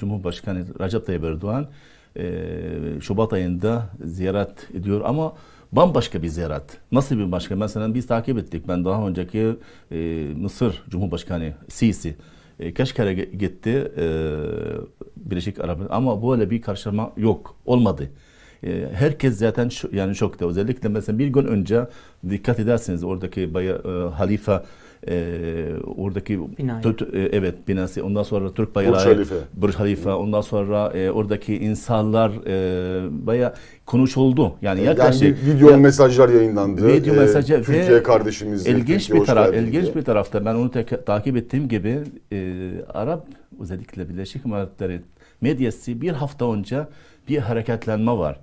Cumhurbaşkanı Recep Tayyip Erdoğan Şubat ayında ziyaret ediyor ama bambaşka bir ziyaret. Nasıl bir başka? Mesela biz takip ettik. Ben daha önceki Mısır Cumhurbaşkanı Sisi e, kaç kere ge- gitti Birleşik Arap ama böyle bir karşılama yok. Olmadı. Herkes zaten şu, yani şokta. Özellikle mesela bir gün önce dikkat ederseniz oradaki baya, e, halife e, oradaki Binayı. Tut- e, evet binası ondan sonra Türk bayrağı Halife. Burj Halife ondan sonra e, oradaki insanlar e, baya konuşuldu. Yani yaklaşık Yani video mesajlar yayınlandı. Video Ee, mesajı ve Türkiye kardeşimiz. ilginç Türkiye bir taraf ilginç diye. bir tarafta ben onu tek- takip ettiğim gibi e, Arap özellikle Birleşik Emiratları medyası bir hafta önce bir hareketlenme var.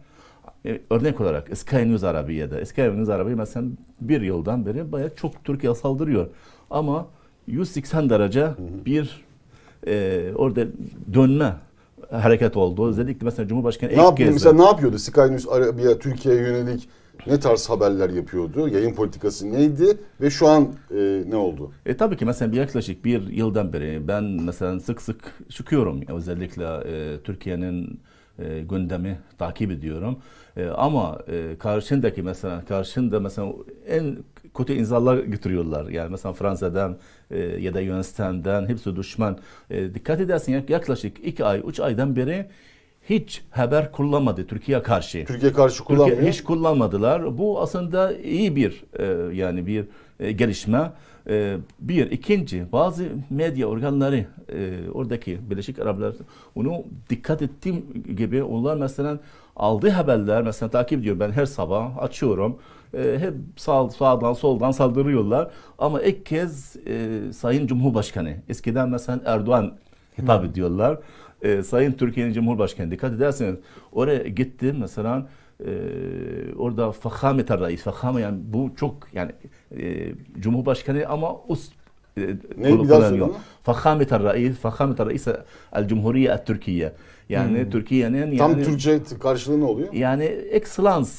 E, örnek olarak Sky News Arabiye'de. Sky News Arabiye mesela bir yıldan beri bayağı çok Türkiye saldırıyor. Ama 180 derece bir e, orada dönme hareket oldu. Özellikle mesela Cumhurbaşkanı Ne ilk kez- Mesela ne yapıyordu? Sky News Arabiya Türkiye'ye yönelik ne tarz haberler yapıyordu? Yayın politikası neydi? Ve şu an e, ne oldu? E tabii ki mesela yaklaşık bir yıldan beri ben mesela sık sık çıkıyorum özellikle e, Türkiye'nin e, gündemi takip ediyorum. E, ama e, karşındaki mesela karşında mesela en kötü insanlar getiriyorlar. Yani mesela Fransa'dan e, ya da Yunanistan'dan hepsi düşman. E, dikkat edersin yak- yaklaşık iki ay, üç aydan beri hiç haber kullanmadı Türkiye karşı. Türkiye karşı kullanmıyor. Türkiye hiç kullanmadılar. Bu aslında iyi bir e, yani bir e, gelişme. E, bir ikinci bazı medya organları e, oradaki Birleşik Araplar onu dikkat ettiğim gibi onlar mesela aldığı haberler mesela takip ediyorum ben her sabah açıyorum. E, hep sağ, sağdan soldan saldırıyorlar ama ilk kez e, Sayın Cumhurbaşkanı eskiden mesela Erdoğan hitap ediyorlar. E, Sayın Türkiye'nin Cumhurbaşkanı dikkat ederseniz oraya gitti mesela e, orada fahamet reis fahame yani bu çok yani e, Cumhurbaşkanı ama üst e, Ne? Bir daha söyle. Fahamet reis fahamet reis el Cumhuriye Türkiye yani Türkiye'nin yani Tam Türkçe karşılığı ne oluyor? yani excellence